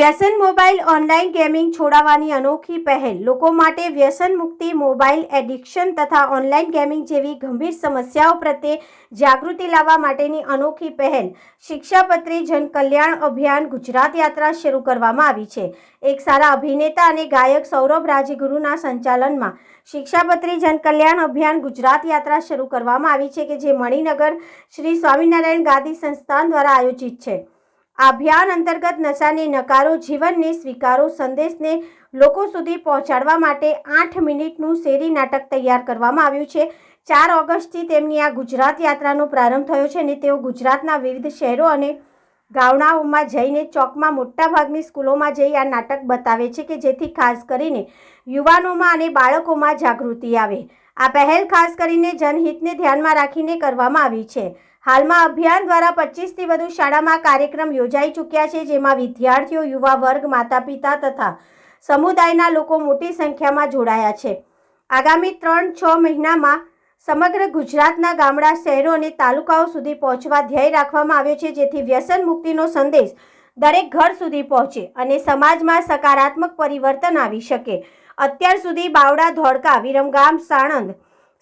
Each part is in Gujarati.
વ્યસન મોબાઈલ ઓનલાઈન ગેમિંગ છોડાવવાની અનોખી પહેલ. લોકો માટે વ્યસન મુક્તિ, મોબાઈલ એડિક્શન તથા ઓનલાઈન ગેમિંગ જેવી ગંભીર સમસ્યાઓ પ્રત્યે જાગૃતિ લાવવા માટેની અનોખી પહેલ. શિક્ષાપત્રી જનકલ્યાણ અભિયાન ગુજરાત યાત્રા શરૂ કરવામાં આવી છે. એક સારા અભિનેતા અને ગાયક સૌરભ રાજગુરુના સંચાલનમાં શિક્ષાપત્રી જનકલ્યાણ અભિયાન ગુજરાત યાત્રા શરૂ કરવામાં આવી છે કે જે મણિનગર શ્રી સ્વામિનારાયણ ગાદી સંસ્થાન દ્વારા આયોજિત છે. આ અભિયાન અંતર્ગત નશાને નકારો જીવનને સ્વીકારો, સંદેશને લોકો સુધી પહોંચાડવા માટે આઠ મિનિટનું શેરી નાટક તૈયાર કરવામાં આવ્યું છે. ચાર ઓગસ્ટથી તેમની આ ગુજરાત યાત્રાનો પ્રારંભ થયો છે અને તેઓ ગુજરાતના વિવિધ શહેરો અને ગામડાઓમાં જઈને ચોકમાં મોટાભાગની સ્કૂલોમાં જઈ આ નાટક બતાવે છે કે જેથી ખાસ કરીને યુવાનોમાં અને બાળકોમાં જાગૃતિ આવે. આ પહેલ ખાસ કરીને જનહિતને ધ્યાનમાં રાખીને કરવામાં આવી છે. હાલમાં અભિયાન દ્વારા પચીસથી વધુ શાળામાં કાર્યક્રમ યોજાઈ ચૂક્યા છે, જેમાં વિદ્યાર્થીઓ, યુવા વર્ગ માતા પિતા તથા સમુદાયના લોકો મોટી સંખ્યામાં જોડાયા છે. આગામી ત્રણ છ મહિનામાં સમગ્ર ગુજરાતના ગામડા, શહેરો અને તાલુકાઓ સુધી પહોંચવા ધ્યેય રાખવામાં આવ્યો છે, જેથી વ્યસન મુક્તિનો સંદેશ દરેક ઘર સુધી પહોંચે અને સમાજમાં સકારાત્મક પરિવર્તન આવી શકે. અત્યાર સુધી બાવડા, ધોળકા, વિરમગામ, સાણંદ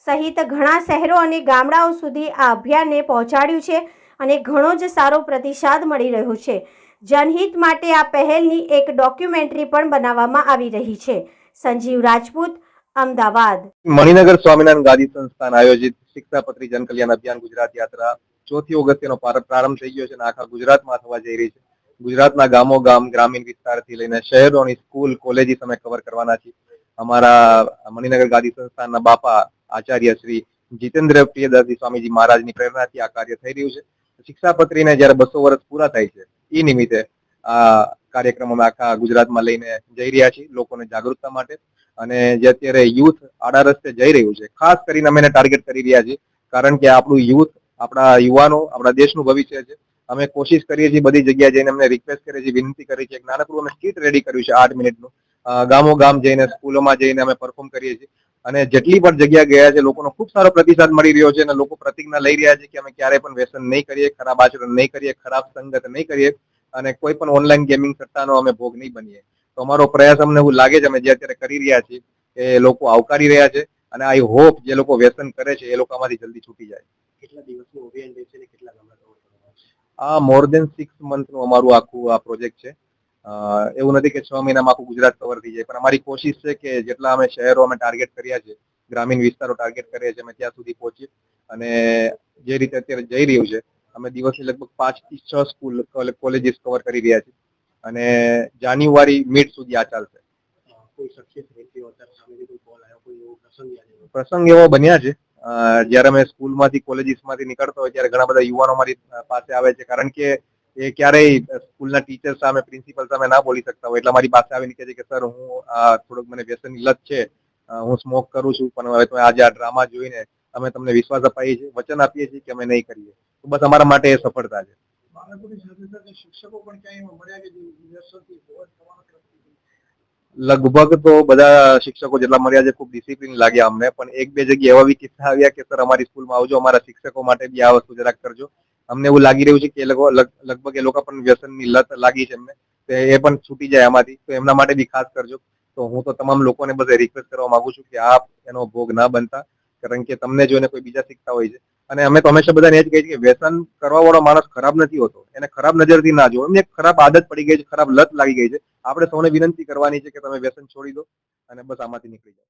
સહિત ઘણા શહેરો અને ગામડાઓ સુધી આ અભિયાનને પહોંચાડ્યું છે અને ઘણો જ સારો પ્રતિસાદ મળી રહ્યો છે. જનહિત માટે આ પહેલની એક ડોક્યુમેન્ટરી પણ બનાવવામાં આવી રહી છે. સંજીવ રાજપૂત, અમદાવાદ. મણિનગર સ્વામિનારાયણ ગાદી સંસ્થાન આયોજિત શિક્ષાપત્રી જનકલ્યાણ અભિયાન ગુજરાત યાત્રા ચોથી ઓગસ્ટનો પ્રારંભ થઈ ગયો છે અને આખા ગુજરાતમાં થવા જઈ રહી છે. ગુજરાતના ગામો, ગામ, ગ્રામીણ વિસ્તારથી લઈને શહેરોની સ્કૂલ કોલેજીસ અમે કવર કરવાના છીએ. અમારા મણિનગર ગાદી સંસ્થાનના બાપા આચાર્ય શ્રી જીતેન્દ્ર પ્રિયદાસજી સ્વામીજી મહારાજની પ્રેરણાથી આ કાર્ય થઈ રહ્યું છે. શિક્ષાપત્રીને જ્યારે બસો વર્ષ પૂરા થાય છે એ નિમિત્તે આ કાર્યક્રમ આખા ગુજરાતમાં લઈને જઈ રહ્યા છીએ લોકોને જાગૃતતા માટે. અને જે અત્યારે યુથ આડા રસ્તે જઈ રહ્યું છે, ખાસ કરીને અમે એને ટાર્ગેટ કરી રહ્યા છીએ. કારણ કે આપણું યુથ, આપણા યુવાનો, આપણા દેશનું ભવિષ્ય છે. અમે કોશિશ કરીએ છીએ બધી જગ્યાએ જઈને અમને રિક્વેસ્ટ કરીએ છીએ, વિનંતી કરીએ છીએ નાનકડું અમે કીટ રેડી કર્યું છે આઠ મિનિટનું ગામો ગામ જઈને, સ્કૂલોમાં જઈને અમે પરફોર્મ કરીએ છીએ. અને જેટલી પણ જગ્યા ગયા છે લોકોનો ખૂબ સારો પ્રતિસાદ મળી રહ્યો છે અને લોકો પ્રતિજ્ઞા લઈ રહ્યા છે કે અમે ક્યારેય પણ વ્યસન નહીં કરીએ ખરાબ આચરણ નહીં કરીએ ખરાબ સંગત નહીં કરીએ અને કોઈ પણ ઓનલાઈન ગેમિંગ સટ્ટાનો અમે ભોગ નહીં બનીએ તો અમારો પ્રયાસ અમને એવું લાગે છે અમે જે અત્યારે કરી રહ્યા છીએ કે લોકો આવકારી રહ્યા છે અને આઈ હોપ જે લોકો વ્યસન કરે છે એ લોકો આમાંથી જલ્દી છૂટી જાય કેટલા દિવસનું અભિયાન રહેશે કેટલા? આ મોર દેન સિક્સ મંથનું અમારું આખું આ પ્રોજેક્ટ છે એવું નથી કે છ મહિનામાં આખું ગુજરાત કવર થઈ જાય. પણ અમારી કોશિશ છે કે જેટલા અમે શહેરો અમે ટાર્ગેટ કર્યા છે ગ્રામીણ વિસ્તારો ટાર્ગેટ કર્યા છે અમે ત્યાં સુધી પહોંચીએ. અને જે રીતે અત્યારે જઈ રહ્યું છે અમે દિવસે લગભગ પાંચથી છ સ્કૂલ કોલેજીસ કવર કરી રહ્યા છીએ. અને જાન્યુઆરી મિડ સુધી આ ચાલશે. પ્રસંગ એવો બન્યા છે. જ્યારે અમે સ્કૂલમાંથી કોલેજીસમાંથી નીકળતો હોય ત્યારે ઘણા બધા યુવાનો મારી પાસે આવે છે. કારણ કે એ ક્યારેય સ્કૂલના ટીચર સામે પ્રિન્સિપલ સામે ના બોલી શકતા હોય. એટલે મારી પાસે આવીને કહે છે કે સર હું આ થોડુંક મને વ્યસનની લત છે. હું સ્મોક કરું છું પણ હવે તમે આજે આ ડ્રામા જોઈને અમે તમને વિશ્વાસ અપાઈએ છીએ વચન આપીએ છીએ કે અમે નહીં કરીએ. તો બસ અમારા માટે એ સફળતા છે? લગભગ તો બધા શિક્ષકો જેટલા મળ્યા છે ખૂબ ડિસિપ્લિન લાગ્યા અમને. પણ એક બે જગ્યાએ એવા બી કિસ્સા આવ્યા કે સર અમારી સ્કૂલમાં આવજો અમારા શિક્ષકો માટે બી આ વસ્તુ જરાક કરજો. અમને એવું લાગી રહ્યું છે કે એ લોકો લગભગ એ લોકો પણ વ્યસનની લત લાગી છે એમને. તો એ પણ છૂટી જાય આમાંથી. તો એમના માટે બી ખાસ કરજો. તો હું તો તમામ લોકોને બસ રિક્વેસ્ટ કરવા માંગુ છું કે આપ એનો ભોગ ના બનતા, કારણ કે તમને જોઈને કોઈ બીજા શીખતા હોય છે. અને અમે તો હંમેશા બધાને એ જ કહીએ છીએ કે વ્યસન કરવા વાળો માણસ ખરાબ નથી હોતો. એને ખરાબ નજરથી ના જો એમને ખરાબ આદત પડી ગઈ છે, ખરાબ લત લાગી ગઈ છે. આપણે સૌને વિનંતી કરવાની છે કે તમે વ્યસન છોડી દો અને બસ આમાંથી નીકળી જાઓ.